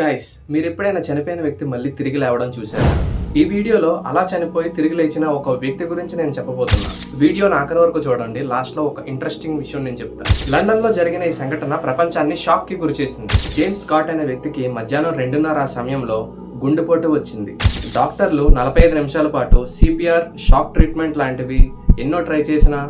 Guys మీరు ఎప్పుడైనా చనిపోయిన వ్యక్తి మళ్ళీ తిరిగి లేవడం చూశారు? ఈ వీడియోలో అలా చనిపోయి తిరిగి లేచిన ఒక వ్యక్తి గురించి నేను చెప్పబోతున్నాను వీడియోను ఆఖరి వరకు చూడండి. లాస్ట్లో ఒక ఇంట్రెస్టింగ్ విషయం నేను చెప్తాను లండన్లో జరిగిన ఈ సంఘటన ప్రపంచాన్ని షాక్కి జేమ్స్ స్కాట్ అనే వ్యక్తికి మధ్యాహ్నం రెండున్నర ఆ సమయంలో గుండెపోటు వచ్చింది. డాక్టర్లు నలభై ఐదు నిమిషాల పాటు సిపిఆర్ షాక్ ట్రీట్మెంట్ లాంటివి ఎన్నో ట్రై చేసినా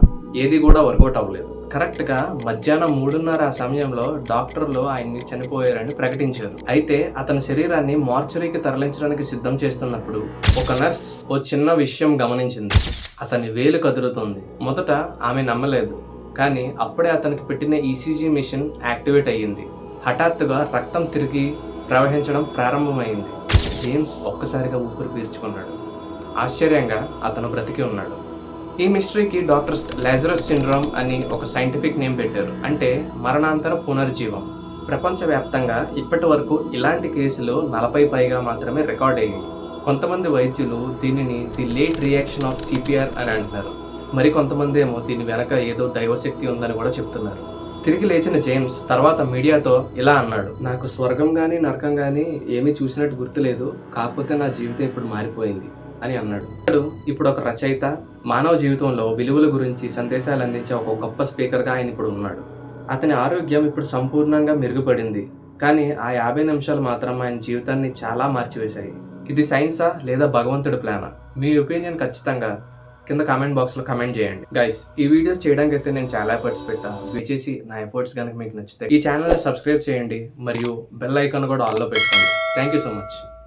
ఏది కూడా వర్కౌట్ అవ్వలేదు. కరెక్ట్గా మధ్యాహ్నం మూడున్నర ఆ సమయంలో డాక్టర్లు ఆయన్ని చనిపోయారని ప్రకటించారు. అయితే అతని శరీరాన్ని మార్చురీకి తరలించడానికి సిద్ధం చేస్తున్నప్పుడు ఒక నర్స్ ఓ చిన్న విషయం గమనించింది. అతని వేలు కదులుతుంది. మొదట ఆమె నమ్మలేదు. కానీ అప్పుడే అతనికి పెట్టిన ఈసీజీ మిషన్ యాక్టివేట్ అయ్యింది. హఠాత్తుగా రక్తం తిరిగి ప్రవహించడం ప్రారంభమైంది. జేమ్స్ ఒక్కసారిగా ఊపిరి పీల్చుకున్నాడు. ఆశ్చర్యంగా అతను బ్రతికి ఉన్నాడు. ఈ మిస్టరీకి డాక్టర్స్ లెజరస్ సిండ్రోమ్ అని ఒక సైంటిఫిక్ నేమ్ పెట్టారు. అంటే మరణాంతర పునర్జీవం. ప్రపంచవ్యాప్తంగా ఇప్పటి వరకు ఇలాంటి కేసులు నలభై పైగా మాత్రమే రికార్డ్ అయ్యాయి. కొంతమంది వైద్యులు దీనిని the late reaction of CPR అని అంటున్నారు. మరి కొంతమంది ఏమో దీని వెనక ఏదో దైవశక్తి ఉందని కూడా చెప్తున్నారు. తిరిగి లేచిన జేమ్స్ తర్వాత మీడియాతో ఇలా అన్నాడు. నాకు స్వర్గం కానీ నరకం కానీ ఏమీ చూసినట్టు గుర్తులేదు. కాకపోతే నా జీవితం ఇప్పుడు మారిపోయింది. అని అన్నాడు. అతడు ఇప్పుడు ఒక రచయిత మానవ జీవితంలో విలువల గురించి సందేశాలు అందించే ఒక గొప్ప స్పీకర్గా ఆయన ఇప్పుడు ఉన్నాడు. అతని ఆరోగ్యం ఇప్పుడు సంపూర్ణంగా మెరుగుపడింది. కానీ ఆ యాభై నిమిషాలు మాత్రం ఆయన జీవితాన్ని చాలా మార్చివేశాయి. ఇది సైన్సా లేదా భగవంతుడి ప్లానా? మీ ఒపీనియన్ ఖచ్చితంగా కింద కామెంట్ బాక్స్లో కమెంట్ చేయండి. గైస్ ఈ వీడియో చేయడానికి అయితే నేను చాలా ఎఫర్ట్స్ పెట్టాను దయచేసి నా ఎఫర్ట్స్ కనుక మీకు నచ్చితే ఈ ఛానల్ని సబ్స్క్రైబ్ చేయండి. మరియు బెల్ ఐకాన్ కూడా ఆల్లో పెట్టుకోండి. Thank you so much